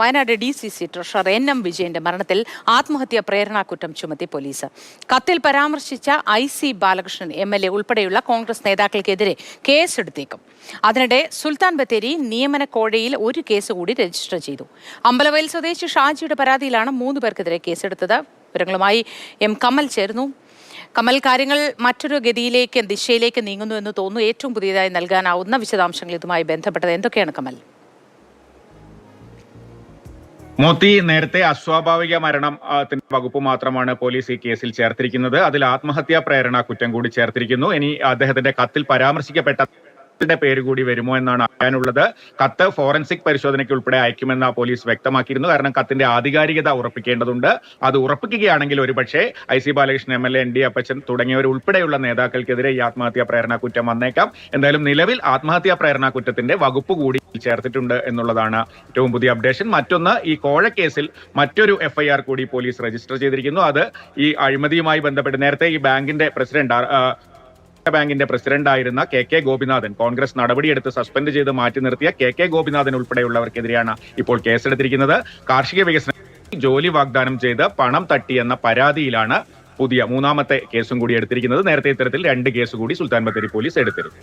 Wayanad D C C treasurer N M വിജയന്റെ മരണത്തിൽ ആത്മഹത്യാ പ്രേരണാകുറ്റം ചുമത്തി പോലീസ്. കത്തിൽ പരാമർശിച്ച I C Balakrishnan M L A ഉൾപ്പെടെയുള്ള കോൺഗ്രസ് നേതാക്കൾക്കെതിരെ കേസെടുത്തേക്കും. അതിനിടെ സുൽത്താൻ ബത്തേരി നിയമന കോഴയിൽ ഒരു കേസ് കൂടി രജിസ്റ്റർ ചെയ്തു. അമ്പലവയൽ സ്വദേശി ഷാജിയുടെ പരാതിയിലാണ് മൂന്ന് പേർക്കെതിരെ കേസെടുത്തത്. വിവരങ്ങളുമായി എം കമൽ ചേർന്നു കമൽ കാര്യങ്ങൾ മറ്റൊരു ഗതിയിലേക്ക് ദിശയിലേക്ക് നീങ്ങുന്നു എന്ന് തോന്നുന്നു. ഏറ്റവും പുതിയതായി നൽകാനാവുന്ന വിശദാംശങ്ങൾ ഇതുമായി ബന്ധപ്പെട്ടത് എന്തൊക്കെയാണ് കമൽ? മോത്തി നേരത്തെ അസ്വാഭാവിക മരണം വകുപ്പ് മാത്രമാണ് പോലീസ് ഈ കേസിൽ ചേർത്തിരിക്കുന്നത്. അതിൽ ആത്മഹത്യാ പ്രേരണ കുറ്റം കൂടി ചേർത്തിരിക്കുന്നു. ഇനി അദ്ദേഹത്തിന്റെ കത്തിൽ പരാമർശിക്കപ്പെട്ട പേര് കൂടി വരുമോ എന്നാണ് അറിയാനുള്ളത്. കത്ത് ഫോറൻസിക് പരിശോധനയ്ക്ക് ഉൾപ്പെടെ അയക്കുമെന്ന് പോലീസ് വ്യക്തമാക്കിയിരുന്നു. കാരണം കത്തിന്റെ ആധികാരികത ഉറപ്പിക്കേണ്ടതുണ്ട്. അത് ഉറപ്പിക്കുകയാണെങ്കിൽ ഒരുപക്ഷെ I C Balakrishnan M L A N D Appachan തുടങ്ങിയവർ ഉൾപ്പെടെയുള്ള നേതാക്കൾക്കെതിരെ ഈ ആത്മഹത്യാ പ്രേരണ കുറ്റം വന്നേക്കാം. എന്തായാലും നിലവിൽ ആത്മഹത്യാ പ്രേരണ കുറ്റത്തിന്റെ വകുപ്പ് കൂടി ചേർത്തിട്ടുണ്ട് എന്നുള്ളതാണ് ഏറ്റവും പുതിയ അപ്ഡേഷൻ. മറ്റൊന്ന് ഈ കോഴക്കേസിൽ കേസിൽ മറ്റൊരു എഫ്ഐആർ കൂടി പോലീസ് രജിസ്റ്റർ ചെയ്തിരിക്കുന്നു. അത് ഈ അഴിമതിയുമായി ബന്ധപ്പെട്ട് നേരത്തെ ഈ ബാങ്കിന്റെ പ്രസിഡന്റ് ബാങ്കിന്റെ പ്രസിഡന്റ് ആയിരുന്ന കെ കെ ഗോപിനാഥൻ കോൺഗ്രസ് നടപടിയെടുത്ത് സസ്പെൻഡ് ചെയ്ത് മാറ്റി നിർത്തിയ കെ കെ ഗോപിനാഥൻ ഉൾപ്പെടെയുള്ളവർക്കെതിരെയാണ് ഇപ്പോൾ കേസെടുത്തിരിക്കുന്നത്. കാർഷിക വികസന ജോലി വാഗ്ദാനം ചെയ്ത് പണം തട്ടിയെന്ന പരാതിയിലാണ് പുതിയ മൂന്നാമത്തെ കേസും കൂടി എടുത്തിരിക്കുന്നത്. നേരത്തെ ഇത്തരത്തിൽ രണ്ട് കേസ് കൂടി സുൽത്താൻ ബത്തേരി പോലീസ് എടുത്തിരുന്നു.